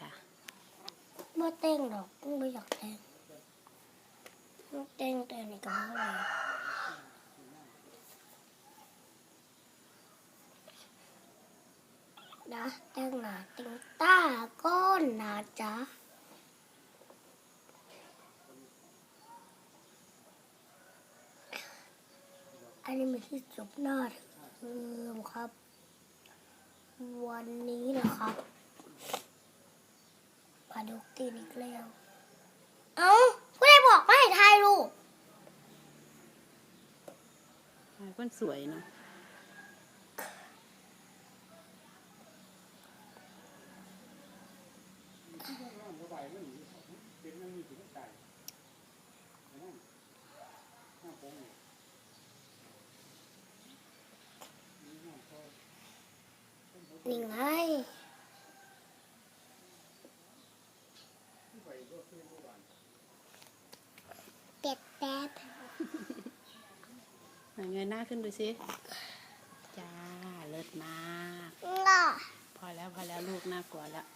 ค่ะไม่เต้งหรอกไม่อยากเต้งเต้งแต่ในกระเพาะเลยนะเต้งหนาเต้งตาก้นหนาจ๊ะอันนี้เป็นที่จบหน้าเทอมครับ วันนี้นะครับาดูตีนอีกแล้ว เอ้าผู้ใดบอกไม่ให้ถ่ายรูปคนสวยเนาะนี่ไง เด็ดแป๊บเอาเงยหน้าขึ้นดูสิจ้าเลิศมากล่ะพอแล้วพอแล้วลูกน่ากลัวแล้ว